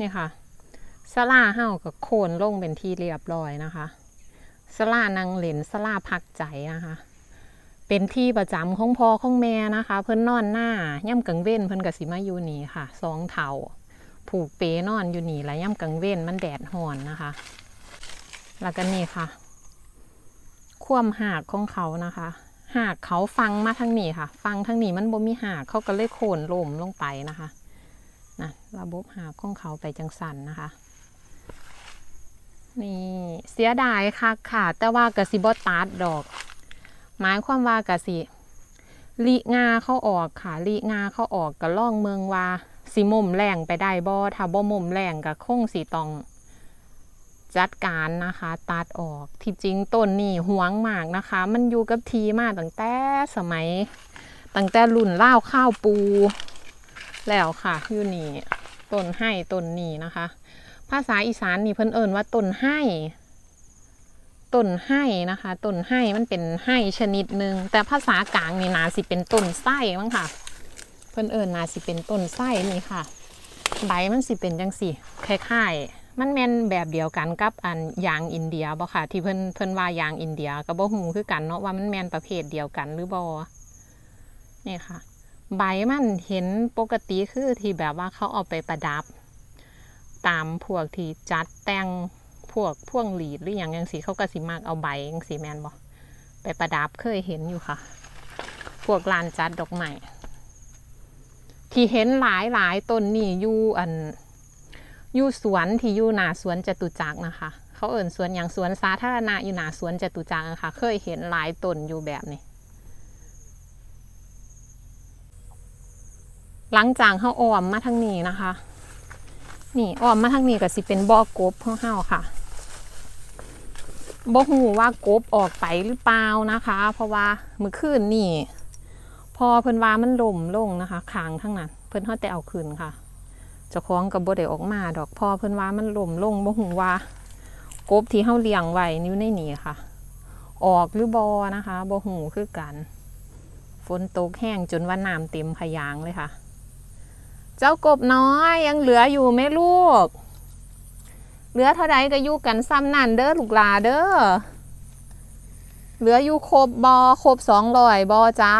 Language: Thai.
นี่ค่ะสลาเฮากับโคนลงเป็นที่เรียบร้อยนะคะสลานางเหลนสลาพักใจนะคะ เป็นที่ประจำของพ่อของแม่นะคะ เพิ่นนอนหน้าย่ำกังเว้นเพิ่นกับสิมาอยู่นี่ค่ะสองเถาผูกเปนอนอยู่นี่แล้วย่ำกังเว้นมันแดดห่อนนะคะ แล้วก็นี่ค่ะ คว่ำหากของเขานะคะหากเขาฟังมาทางนี้ค่ะ ฟังทางนี้มันบ่มีหากเขาก็เลยโค่นล่มลงไปนะคะ นะระบบหาของเขาไปจังสันนะคะ นี่เสียดายค่ะค่ะ แต่ว่ากระสิบตัดดอก หมายความว่ากระสิลีงาเขาออกค่ะลีงาเขาออกก็ล่องเมืองว่าสิมุมแรงไปได้บ่ถ้าบ่มุมแรงก็คงสิต้องจัดการนะคะ ตัดออกที่จริงต้นนี่หวงมากนะคะ มันอยู่กับทีมาตั้งแต่สมัย ตั้งแต่รุ่นเล่าข้าวปู แล้วค่ะอยู่นี่ต้นให้ต้นนี่นะคะ ภาษาอีสานนี่เพิ่นเอิ้นว่าต้นให้ต้นให้นะคะต้นให้มันเป็นให้ชนิดหนึ่งแต่ภาษากลางนี่นาสิเป็นต้นไส้มั้งค่ะ เพิ่นเอิ้นาสิเป็นต้นไส้นี่ค่ะ ใบมันสิเป็นจังสิคล้ายๆมันแม่นแบบเดียวกันกับอันยางอินเดียบ่ค่ะ ที่เพิ่นเพิ่นว่ายางอินเดียก็บ่ฮู้คือกันเนาะว่ามันแม่นประเภทเดียวกันหรือบ่นี่ค่ะ ใบมันเห็นปกติคือที่แบบว่าเขาเอาไปประดับ ตามพวกที่จัดแต่งพวกพวงหลีดหรืออย่างยังสีเขาก็สิมากเอาใบยังสีแมนบ่ไปประดับเคยเห็นอยู่ค่ะ พวกลานจัดดอกไม้ที่เห็นหลายหลายต้นนี่อยู่อันอยู่สวนที่อยู่หนาสวนจตุจักรนะคะ เขาเอิ่นสวนอย่างสวนสาธารณะอยู่หนาสวนจตุจักรนะคะเคยเห็นหลายต้นอยู่แบบนี้ หลังจากเขาอ้อมมาทางนี้นะคะ นี่อ้อมมาทางนี้ก็สิเป็นบ่อกบของเฮาค่ะบ่ฮู้ว่ากบออกไปหรือเปล่านะคะ เพราะว่าเมื่อคืนนี่ พอเพิ่นว่ามันล่มลงนะคะคางทั้งนั้น เพิ่นเฮาแต่เอาคืนค่ะเจ้าของก็บ่ได้ออกมาดอกพอเพิ่นว่ามันล่มลงบ่ฮู้ว่ากบที่เฮาเลี้ยงไว้อยู่ในนี่ค่ะ ออกหรือบ่นะคะบ่ฮู้คือกัน ฝนตกแห้งจนว่าน้ำเต็มพยางเลยค่ะ เจ้ากบน้อยยังเหลืออยู่ไหมลูก เหลือเท่าไรก็อยู่กันซ้ำนั่นเด้อลูกลาเด้อ เหลืออยู่ครบบอครบสองร้อยบอจ้า